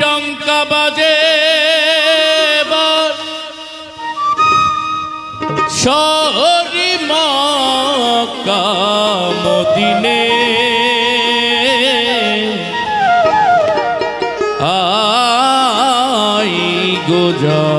ডঙ্কা বাজে শহরি মদিনে। আই গোজা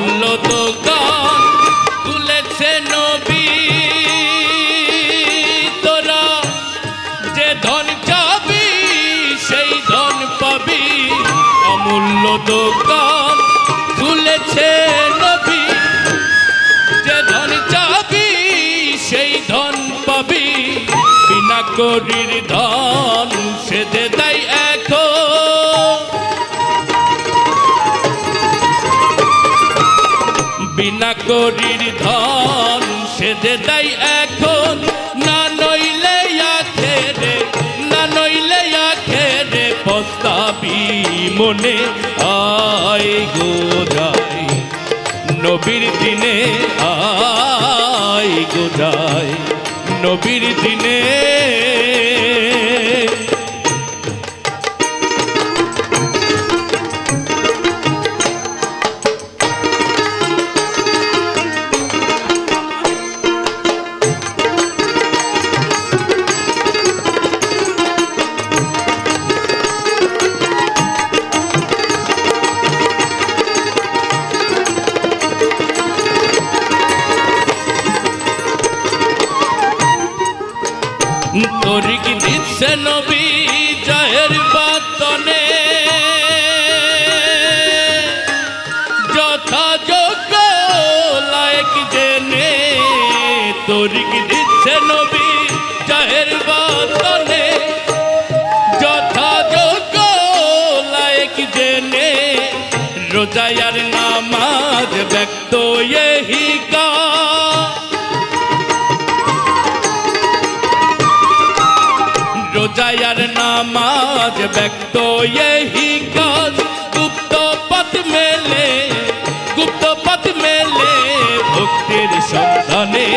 অমূল্য দোকান তুলেছে তোরা যে সেই অমূল্য তুলেছে যে চাবি, সেই ধন পাবি, বিনা করির ধন বিনা করির ধন সেদে দেয় এখন, না নইলে আখেরে, না নইলে আখেরে পস্তাবি মনে আয় গোজাই নবীর দিনে আয় গোজাই নবীর দিনে তোর কি দিচ্ছে নবী জয়ের বাতনে। যথাযোগ্য লায়ক জেনে তোর কি দিচ্ছে নবী জয়ের বাতনে। যথাযোগ্য লায়ক জেনে রোজায়ার নামাজ ব্যক্ত এহি কা নামাজ ব্যক্ত यही কাজ। গুপ্ত পথ মেলে, গুপ্ত পথ মেলে ভক্তির সন্ধানে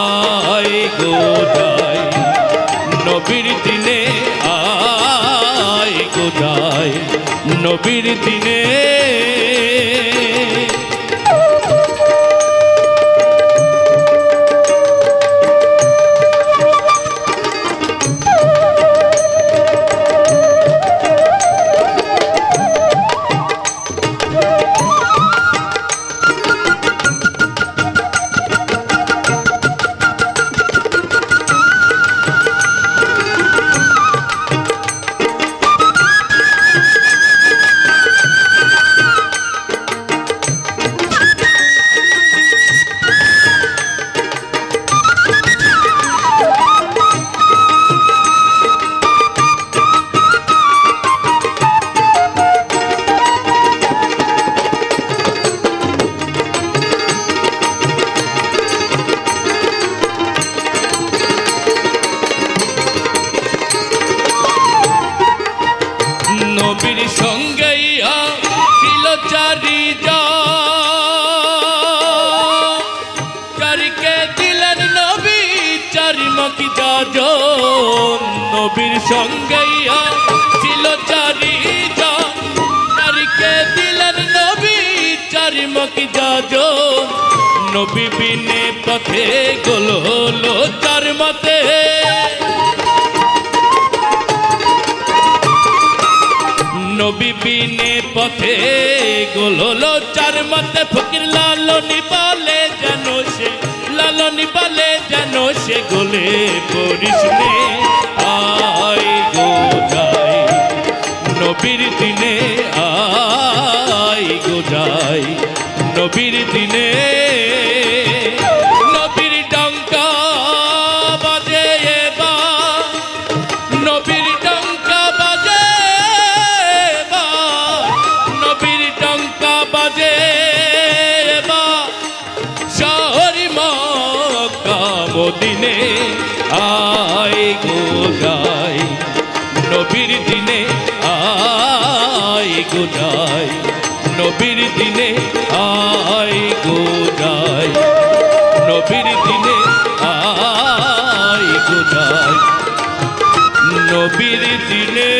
আয় গোদাই নবীর দিনে আয় গোদাই নবীর দিনে নবীর সঙ্গে ছিল চারি চারিকে দিলেন নবী, চারি মকি যাজন। নবীর সঙ্গে ছিল চারি চারিকে দিলেন নবী, চারি মকি যাজন। নবী বিনে পথে গোলো হলো চার মতে। নবী বিনে পথে গোলো চার মতে ফকির লালনি বলে যেন সে, লালনি বলে যেন সে গোলে নবীর দিনে আয় গো যাই, নবীর দিনে আয় গো যাই, নবীর দিনে আয় গো যাই। নবীর দিনে আয় গো যাই, নবীর দিনে